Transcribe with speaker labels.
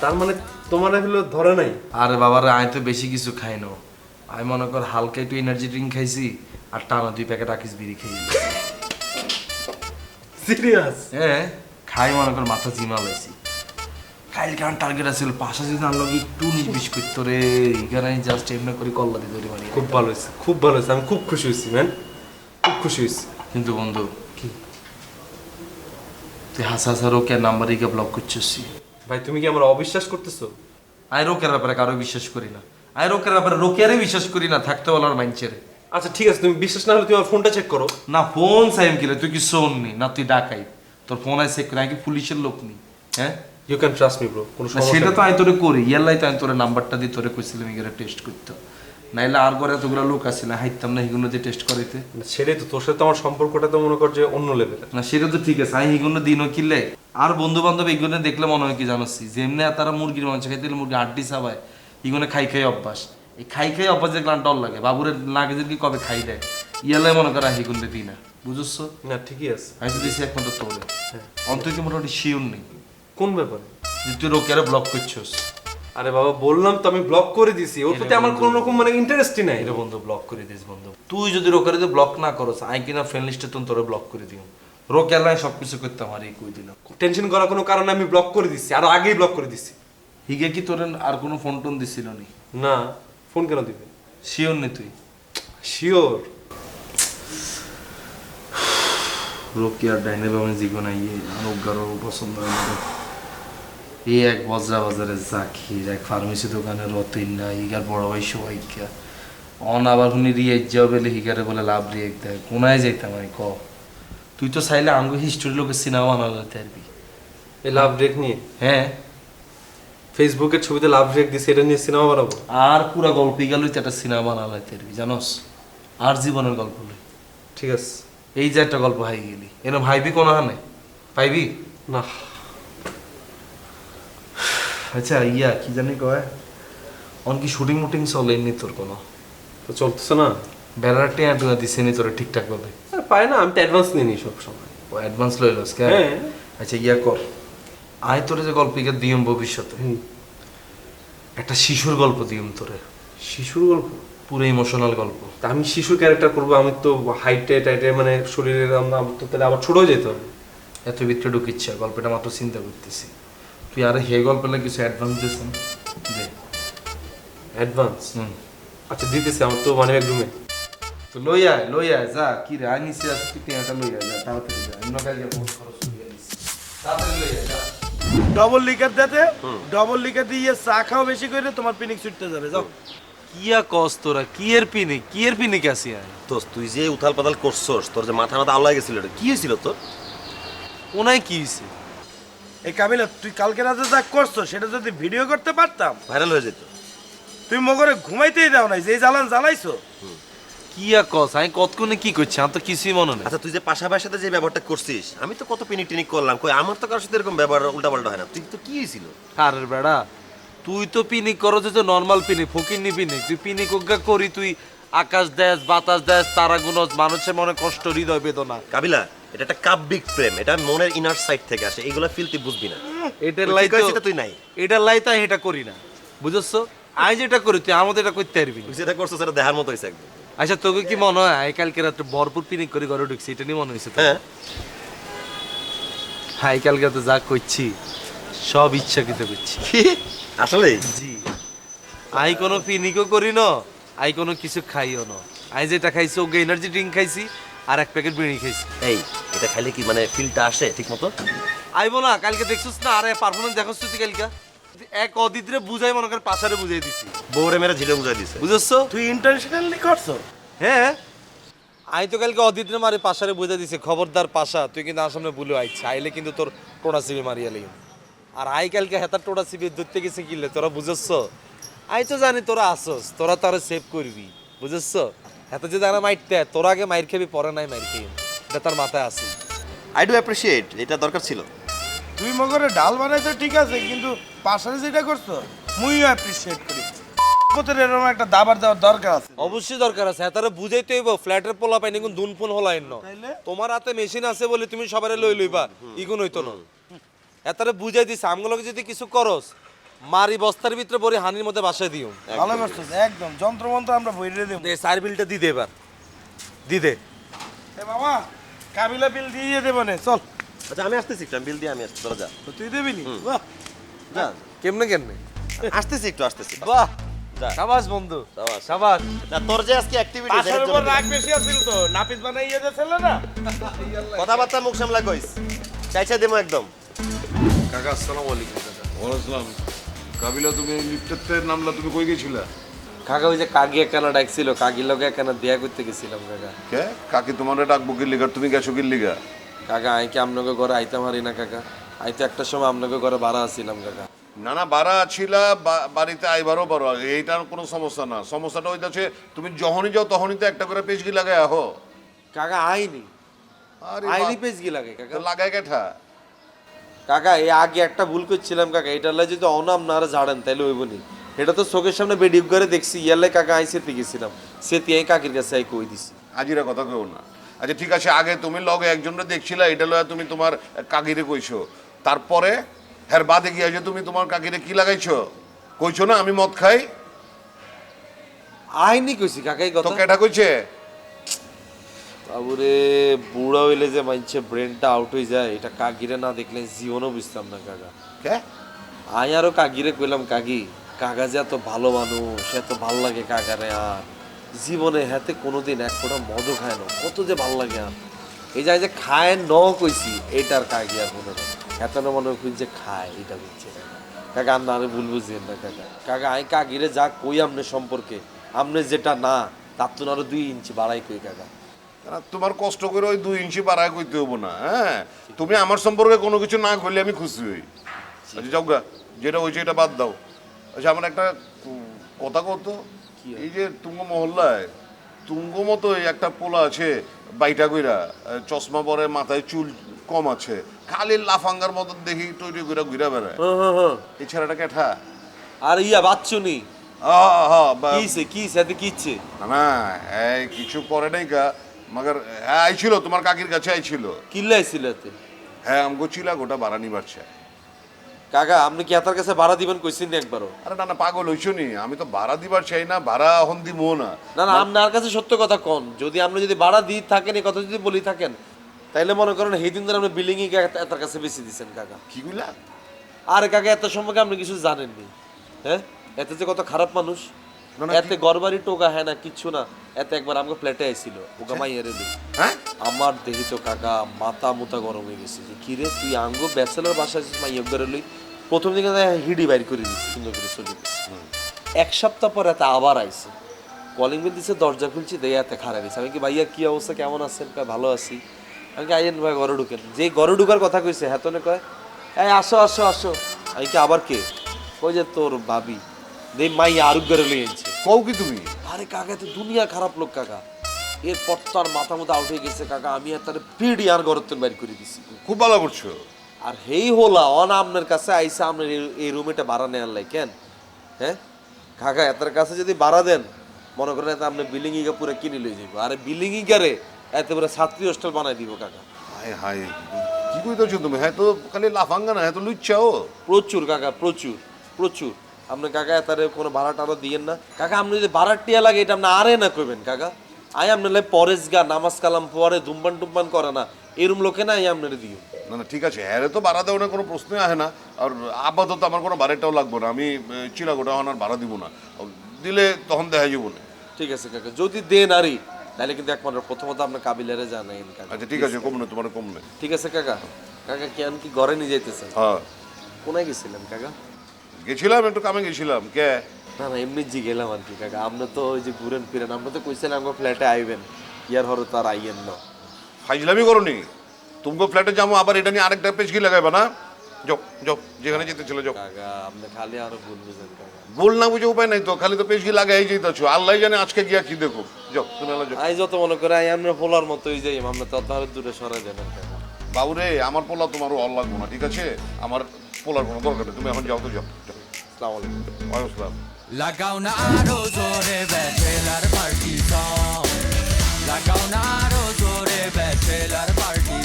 Speaker 1: তার মানে তোমার হলো ধরে নাই?
Speaker 2: আরে বাবারে আমি তো বেশি কিছু খাই না। আমি মনে কর হালকা একটু এনার্জি ড্রিঙ্ক খাইছি আর টানা দুই প্যাকেট আকিস বিড়ি খেয়ে
Speaker 1: সিরিয়াস
Speaker 2: হ্যাঁ খাই মনে কর মাথা জিমা লাইছি। কালকে আমার টার্গেট আছিল পাশা যদি আনলো একটু নিজ বিশ করতো রে এখানে জাস্ট এমনি করে কল্লা দিতে মানে
Speaker 1: খুব ভালো হয়েছে খুব ভালো হয়েছে আমি খুব খুশি হয়েছি ম্যান খুব খুশি হয়েছি
Speaker 2: কিন্তু বন্ধু কি? তুই হাসা হাসা রোকের নাম্বার ইকে ব্লক করছিস?
Speaker 1: ভাই তুমি কি আমার অবিশ্বাস করতেছো?
Speaker 2: আই রোকের ব্যাপারে কারও বিশ্বাস করি না। আই রোকের ব্যাপারে রোকেয়ারে বিশ্বাস করি না থাকতে বলার মাইনচেরে
Speaker 1: আচ্ছা ঠিক আছে তুমি বিশ্বাস না হলে তুমি আমার ফোনটা চেক করো।
Speaker 2: না ফোন সাইম কিরে তুই কি শোননি না? তুই ডাকাই। তোর ফোন আছে করে আমি কি পুলিশের লোক নি? হ্যাঁ?
Speaker 1: You can trust me bro কোনো সমস্যা
Speaker 2: সেটা তো আমি তোরে করি। ইয়াল্লাই তো আমি তোরে নাম্বারটা দিয়ে তোরে কইছিলাম এগুলো টেস্ট করতে। নাইলে আর করে এতগুলো লোক আছে না হাইতাম না টেস্ট করাইতে।
Speaker 1: সেটাই তো তোর সাথে আমার সম্পর্কটা তো মনে কর যে অন্য লেভেলের
Speaker 2: না সেটা তো ঠিক আছে আমি এগুলো দিনও কিনলে। আর বন্ধু বান্ধব এগুলো দেখলে মনে হয় কি জানোসি যেমনি তারা মুরগির মাংস খাইতে মুরগি চাবায় এগুলো খাই খাই অভ্যাস। এই খাই খাই অভ্যাস দেখলে ডর লাগে বাবুরের লাগে যে কি কবে খাই দেয় ইয়ালাই মনে করা হিগুলো দিই না বুঝছ
Speaker 1: না ঠিকই আছে।
Speaker 2: আমি তো দিছি একমাত্র তোরে। কি মোটামুটি শিওর নেই।
Speaker 1: কোন ব্যাপারে?
Speaker 2: যে তুই রোকেয়ারে ব্লক করছিস।
Speaker 1: আরে বাবা বললাম তো আমি ব্লক করে দিছি। ওর প্রতি আমার কোনো রকম মানে ইন্টারেস্টই নাই।
Speaker 2: এটা বন্ধু ব্লক করে দিস বন্ধু। তুই যদি রোকারে ব্লক না করস আই কিনা ফ্রেন্ড লিস্টে তুমি তোরে ব্লক করে দিও রোকেয়ার লাই সব কিছু করতে আমার এই কই দিলাম।
Speaker 1: টেনশন করার কোনো কারণে আমি ব্লক করে দিছি আর আগেই ব্লক করে দিছি।
Speaker 2: হিগে কি তোর আর কোনো ফোন টোন দিছিল নি?
Speaker 1: না ফোন কেন দিবে?
Speaker 2: শিওর নি তুই?
Speaker 1: শিওর
Speaker 2: রোকিয়ার ডাইনে বামে জীবন আইয়ে রোগারও পছন্দ হয় রে। এই এক বজরা বাজারে জাকির এক ফার্মেসি দোকানে রতিন না হিগার বড় ভাই সবাইকা অন আবার শুনি রিয়েক যাও বলে হিগারে বলে লাভ রিয়েক দেয়। কোনায় যাইতাম আমি ক? তুই তো চাইলে আঙ্গু হিস্টোরি লোকের সিনেমা বানাতে পারবি।
Speaker 1: এই লাভ ব্রেক নিয়ে?
Speaker 2: হ্যাঁ।
Speaker 1: ফেসবুকের ছবিতে লাভ ব্রেক দিছে এটা নিয়ে সিনেমা বানাবো?
Speaker 2: আর পুরা গল্প গেলই তো একটা সিনেমা বানালে পারবি জানোস? আর জীবনের গল্প লই।
Speaker 1: ঠিক আছে।
Speaker 2: এই যে একটা গল্প হাই গেলি। এরম ভাইবি কোনো হানে? পাইবি?
Speaker 1: না।
Speaker 2: আচ্ছা ইয়া কি জানি কয়? অন কি শুটিং মুটিং চলেনি তোর কোনো?
Speaker 1: তো চলতেছে না?
Speaker 2: বেড়ার টিয়া টুয়া দিছে নি তোর ঠিকঠাক ভাবে
Speaker 1: পায় না আমি তো অ্যাডভান্স নিই সব সময়
Speaker 2: ও অ্যাডভান্স লইলস কে?
Speaker 1: হ্যাঁ।
Speaker 2: আচ্ছা ইয়া কর। আয় তোরে যে দিয়ম ভবিষ্যতে। একটা শিশুর গল্প দিয়ম তোরে।
Speaker 1: শিশুর গল্প?
Speaker 2: পুরো ইমোশনাল গল্প।
Speaker 1: তা আমি শিশু ক্যারেক্টার করব আমি তো হাইটে টাইটে মানে শরীরের আম- আমার তো তাহলে আবার ছোট হয়ে যেতে হবে।
Speaker 2: এত ভিতরে ঢুকিচ্ছে গল্পটা মাত্র চিন্তা করতেছি। তুই আরে হে গল্পে কিছু অ্যাডভান্স দিয়েছেন দে।
Speaker 1: অ্যাডভান্স
Speaker 2: হুম।
Speaker 1: আচ্ছা দিতেছি আমার তো মানে রুমে
Speaker 2: তো লই আয় লই আয় যা কি রে আই নিচে আছে তুই টিয়াটা লই আয় যা তাড়াতাড়ি যা অন্য কাজে বহুত খরচ হয়ে গেছে তাড়াতাড়ি লই আয় যা।
Speaker 3: ডবল লিকার দিতে ডবল লিকার দিয়ে চা খাও বেশি করে তোমার পিনিক ছুটতে যাবে যাও।
Speaker 2: কিয়া কস তোরা কি এর পিনি কি এর পিনি কাছি আয়?
Speaker 4: দোস্ত তুই যে উথাল পাতাল করছস তোর যে মাথা মাথা আল্লাহ গেছিল এটা কি হয়েছিল তোর?
Speaker 2: ওনাই কি হইছে
Speaker 3: এই কাবিলা তুই কালকে রাতে যা করছ সেটা যদি ভিডিও করতে পারতাম।
Speaker 4: ভাইরাল হয়ে যেত।
Speaker 3: তুই মগরে ঘুমাইতেই দাও নাই যে জ্বালান জ্বালাইছো।
Speaker 2: কি আর কস আমি কতক্ষণে কি করছি আমার তো কিছুই মনে নেই।
Speaker 4: আচ্ছা তুই যে পাশাপাশি সাথে যে ব্যবহারটা করছিস আমি তো কত পিনিক টিনিক করলাম কই আমার তো কারোর সাথে এরকম ব্যবহার উল্টাপাল্টা হয় না। তুই তো কি হয়েছিল?
Speaker 2: আরে বেড়া তুই তো পিনিক করো যে নর্মাল পিনিক ফকিরনি পিনিক। তুই পিনিক অজ্ঞা করি তুই আকাশ দেশ বাতাস দেশ তারা গুনজ মানুষের মনে কষ্ট হৃদয় বেদনা।
Speaker 4: কাবিলা এটা একটা কাব্যিক প্রেম এটা মনের ইনার সাইড থেকে আসে এগুলো ফিল তুই বুঝবি না।
Speaker 2: এটার লাই
Speaker 4: এটা তুই নাই।
Speaker 2: এটার লাই তাই এটা করি না। বুঝছ আমি যেটা করি তুই আমাদের এটা করতে পারবি না।
Speaker 4: যেটা করছিস সেটা দেখার মতো হয়েছে একদম।
Speaker 2: আচ্ছা তোকে কি মনে হয় আই কালকে রাত্রে ভরপুর পিনিক করে ঘরে ঢুকছি? এটা নিয়ে মনে হয়েছে?
Speaker 4: হ্যাঁ।
Speaker 2: আই কালকে তো যা করছি সব ইচ্ছাকৃত করছি।
Speaker 4: আসলে?
Speaker 2: জি। আই কোনো পিনিকও করি না আই কোনো কিছু খাইও না। আই যেটা খাইছি ওকে এনার্জি ড্রিঙ্ক খাইছি আর এক প্যাকেট বিড়ি খাইছি
Speaker 4: এই এটা খাইলে কি মানে ফিলটা আসে ঠিক মতো
Speaker 2: আইবো না কালকে দেখছিস না? আরে পারফরমেন্স দেখছিস তুই কালকে? এক অদিতরে বুঝাই মনে কর পাশারে বুঝাই দিছি।
Speaker 4: বউরে মেরে ঝিলে বুঝাই দিছে।
Speaker 2: বুঝছ?
Speaker 3: তুই ইন্টারন্যাশনালি করছ?
Speaker 2: হ্যাঁ আমি তো কালকে অদিতরে মারি পাশারে বুঝাই দিছি। খবরদার পাশা তুই কিন্তু আমার সামনে ভুলে আইছি আইলে কিন্তু তোর টোটা সিবি মারিয়া লাগি আর আই কালকে হেতার টোটা সিবি ধরতে গেছে কিলে তোরা বুঝছ? আই তো জানি তোরা আসস তোরা তারা সেভ করবি। বুঝছ? এত যদি আনা মাইরতে তোরা আগে মাইর খাবি পরে নাই মাইর খাবি। এটা তার মাথায় আছে।
Speaker 4: আই ডু অ্যাপ্রিশিয়েট এটা দরকার ছিল।
Speaker 3: তুই মগরে ডাল বানাইছো ঠিক আছে কিন্তু পাশারে যেটা করছ মুইও অ্যাপ্রিসিয়েট করি। তোর এরকম একটা দাবার দেওয়ার দরকার আছে।
Speaker 2: অবশ্যই দরকার আছে। তারা বুঝাইতে হইব ফ্ল্যাটের পোলা পাইনি কোন দুন ফোন হলাই ন। তোমার হাতে মেশিন আছে বলে তুমি সবারে লই লইবা ইগুন হইতো না। এতারে বুঝাই দিছে আমগুলোকে যদি কিছু করস মারি বস্তার ভিতরে পরে হানির মধ্যে বাসায় দিও।
Speaker 3: ভালো করছিস একদম। যন্ত্রমন্ত্র আমরা বইরে দেব।
Speaker 2: দে সার বিলটা দি দে এবার। দি দে।
Speaker 3: এ বাবা কাবিলা বিল দিয়ে দেবো নে চল।
Speaker 4: আচ্ছা আমি আসতেছি একটু বিল দিয়ে আমি আসছি তোরা যা।
Speaker 3: তো তুই দিবি নি? বাহ।
Speaker 4: যা।
Speaker 2: কেমনে কেমনে?
Speaker 4: আসতেছি একটু আসতেছি।
Speaker 2: বাহ।
Speaker 4: যা।
Speaker 2: সাবাস বন্ধু।
Speaker 4: সাবাস।
Speaker 2: সাবাস।
Speaker 4: না তোর যে আজকে অ্যাক্টিভিটি
Speaker 3: পাশের উপর রাগ বেশি আছিল তো নাপিত বানাইয়ে দিয়েছিল না?
Speaker 4: কথাবার্তা মুখ সামলা কইস। চাইছা দেবো একদম।
Speaker 5: কাকা আসসালামু আলাইকুম কাকা ওয়ালাইকুম কাবিলা তুমি লিফটের নামলা তুমি কই গেছিলা?
Speaker 2: কাকা ওই যে কাকি একখানা ডাকছিল কাকির লগে একখানা দেয়া করতে গেছিলাম কাকা।
Speaker 5: কে? কাকি তোমারে ডাকবো কি লিগা তুমি গেছো কি লিগা
Speaker 2: কাকা আই কি আপনাকে ঘরে আইতে পারি না কাকা? আইতে একটা সময় আপনাকে ঘরে ভাড়া আসছিলাম কাকা।
Speaker 5: না না বাড়া ছিলা বাড়িতে আইবারও পারো এইটার কোনো সমস্যা না। সমস্যাটা হইতাছে তুমি যখনই যাও তখনই তো একটা করে পেজকি লাগাই আহো।
Speaker 2: কাকা আইনি।
Speaker 5: আরে
Speaker 2: আইনি
Speaker 5: বা-
Speaker 2: পেজ কি লাগে কাকা।
Speaker 5: তো লাগাই কেঠা?
Speaker 2: কাকা এই আগে একটা ভুল করছিলাম কাকা এটা যদি অনাম না আর ঝাড়েন তাইলে হইব নি। এটা তো চোখের সামনে বেডিপ করে দেখছি ইয়ালে কাকা আই সেতে গেছিলাম। সেতি আই কাকির কাছে আই কই দিছি।
Speaker 5: আজিরা কথা কেউ না। আচ্ছা ঠিক আছে আগে তুমি লগে একজনটা দেখছিলা এটা লয়া তুমি তোমার কাকিরে কইছো। তারপরে হ্যার বাদে গিয়া যে তুমি তোমার কাকিরে কি লাগাইছো? কইছো না আমি মদ খাই?
Speaker 2: আইনি কইছি কাকাই কথা।
Speaker 5: তো কেটা কইছে?
Speaker 2: বাবুরে বুড়া হইলে যে মানছে ব্রেনটা আউট হয়ে যায় এটা কাকিরে না দেখলে জীবনও বুঝতাম না কাকা।
Speaker 5: কে?
Speaker 2: আই আরও কাকিরে কইলাম কাকি কাকা যে এত ভালো মানুষ এত ভালো লাগে কাকারে আর। জীবনে হাতে কোনোদিন এক ফোঁটা মদও খায় না কত যে ভালো লাগে আর। এই যে যে খায় ন কইছি এটার কাকি আর কোনো এত না মনে হয় যে খায় এটা বুঝছে কাকা আপনি আরে ভুল বুঝছেন না কাকা। কাকা আই কাকিরে যা কই আমনে সম্পর্কে আমনে যেটা না তার তো আরও দুই ইঞ্চি বাড়াই কই কাকা।
Speaker 5: না, তোমার কষ্ট করে ওই দুই ইঞ্চি বাড়ায় করতে হব না হ্যাঁ? তুমি আমার সম্পর্কে কোনো কিছু না করলে আমি খুশি হই। আচ্ছা যাও গা যেটা হয়েছে এটা বাদ দাও। আচ্ছা আমার একটা কথা কত এই যে তুঙ্গ মহল্লায় তুঙ্গ মতো একটা পোলা আছে বাইটা কইরা চশমা পরে মাথায় চুল কম আছে খালি লাফাঙ্গার মতো দেখি তৈরি করে ঘুরে বেড়ায়।
Speaker 2: হ্যাঁ হ্যাঁ হ্যাঁ।
Speaker 5: এই ছেলেটা কেঠা
Speaker 2: আর ইয়া বাচ্চুনি।
Speaker 5: হ্যাঁ,
Speaker 2: কিছে সাথে কিচ্ছে
Speaker 5: না না এই কিছু করে নাই গা। মাগার হ্যাঁ আইছিল তোমার কাকির কাছে আইছিল।
Speaker 2: কিল্লাইছিল এতে?
Speaker 5: হ্যাঁ আমগো চিলা গোটা বাড়া নিবার চাই
Speaker 2: কাকা আপনি কি এতার কাছে ভাড়া দিবেন কইছেন নি একবারও?
Speaker 5: আরে না না পাগল হইছো নি। আমি তো ভাড়া দিবার চাই না ভাড়া এখন দিবো না।
Speaker 2: না না আপনার কাছে সত্য কথা কোন। যদি আপনি যদি ভাড়া দিয়ে থাকেন এই কথা যদি বলি থাকেন তাইলে মনে করেন সেই দিন ধরে আপনি বিল্ডিং ই এতার কাছে বেশি দিচ্ছেন কাকা।
Speaker 5: কি কইলা?
Speaker 2: আরে কাকা এত সম্পর্কে আপনি কিছু জানেননি হ্যাঁ? এতে যে কত খারাপ মানুষ। এতে গড়বাড়ি টোকা হ্যাঁ না কিচ্ছু না। এতে একবার আমাকে ফ্ল্যাটে আইছিল। ওকে মাইয়ারে লই
Speaker 5: হ্যাঁ?
Speaker 2: আমার দেখি তো কাকা মাথা মুতা গরম হয়ে গেছে যে কি রে তুই আঙ্গো ব্যাচেলর বাসা মাইয়া করে লই প্রথম দিকে তো হিডি বাইর করে দিচ্ছি সুন্দর করে চলে এক সপ্তাহ পর এত আবার আইছে। কলিং বেল দিছে দরজা খুলছি দেখে এত খারাপ হয়েছে আমি কি ভাইয়া কি অবস্থা? কেমন আছেন? কয় ভালো আছি। আমি কি আইয়েন ভাই ঘরে ঢুকেন। যে ঘরে ঢুকার কথা কইছে হেতনে কয় এই আসো আসো আসো। আমি কি আবার কে? কই যে তোর ভাবি। দেই মাই আরুগ করে লই আনছে
Speaker 5: কও কি তুমি?
Speaker 2: আরে কাকা তো দুনিয়া খারাপ লোক কাকা। এরপর তো আর মাথা মতো আউট হয়ে গেছে কাকা আমি আর তার পিডি আর গরত্তন বাইর করে দিছি।
Speaker 5: খুব ভালো করছ।
Speaker 2: আর হেই হোলা অন আপনার কাছে আইসা আপনার এই- এই রুমেটা ভাড়া নেওয়ার লাই কেন? হ্যাঁ? কাকা এতার কাছে যদি ভাড়া দেন মনে করেন এত আপনি বিল্ডিং ইগা পুরো কিনে লই যাইব। আরে বিল্ডিং ইগারে এত পুরো ছাত্রী হোস্টেল বানাই দিব কাকা।
Speaker 5: হায় হায় কি কইতেছো তুমি? হ্যাঁ তো খালি লাফাঙ্গা না হ্যাঁ তো লুচ্ছাও
Speaker 2: প্রচুর কাকা প্রচুর প্রচুর। আপনি কাকা এতারে কোনো ভাড়া টাড়া দিয়েন না। কাকা আপনি যদি ভাড়ার টিয়া লাগে এটা আপনি আরে না কইবেন কাকা। আই আপনার লাই পরেশ গা নামাজ কালাম পরে ধুমপান টুম্পান করে না। এরম লোকে না আই আপনার দিও।
Speaker 5: না না ঠিক আছে হ্যাঁ তো ভাড়া দেওয়ার কোনো প্রশ্নই আসে না। আর আপাতত আমার কোনো ভাড়াটাও লাগবে না। আমি চিলা গোটা এখন ভাড়া দিব না। দিলে তখন দেখা যাব না।
Speaker 2: ঠিক আছে কাকা যদি দেন আরই তাহলে কিন্তু একমাত্র প্রথমত আপনার কাবিলারে জানাইন কাকা।
Speaker 5: আচ্ছা ঠিক আছে কম না তোমার কম না।
Speaker 2: ঠিক আছে কাকা। কাকা কেন কি ঘরে নিয়ে যাইতেছেন?
Speaker 5: হ্যাঁ।
Speaker 2: কোনায় গেছিলেন কাকা?
Speaker 5: গেছিলাম একটু কামে গেছিলাম কে?
Speaker 2: না না এমনি জি গেলাম আর কি কাকা। আপনি তো ওই যে ঘুরেন ফিরেন আপনি তো কইছিলেন আমার ফ্ল্যাটে আইবেন। ইয়ার হরে তো আর আইয়েন না।
Speaker 5: ফাইজলামি করনি? তুমি ফ্ল্যাটে যাব আবার এটা নিয়ে আরেকটা পেজকি লাগাইবা না? যাও যাও যেখানে যেতে ছিল যাও।
Speaker 2: কাকা আপনি খালি আরও ভুল বুঝেন কাকা।
Speaker 5: বল না বুঝে উপায় নাই তো খালি তো পেজকি লাগাই যেতেছো আল্লাহ জানে আজকে গিয়া কি দেখো। যাও তুমি আল্লাহ যাও।
Speaker 2: আই যত মনে করে আই আমরা পোলার মতোই যাই আমরা তো তাহলে দূরে সরাই দেন
Speaker 5: বাবুরে আমার পোলা তোমারও অল লাগবো না ঠিক আছে? আমার পোলার কোনো দরকার নেই তুমি এখন যাও তো যাও।
Speaker 2: আসসালামু আলাইকুম।
Speaker 5: ওয়ালাইকুম আসসালাম।
Speaker 6: লাগাও না আরও জোরে ব্যাচেলার পার্টি সং। লাগাও না আরও জোরে ব্যাচেলার পার্টি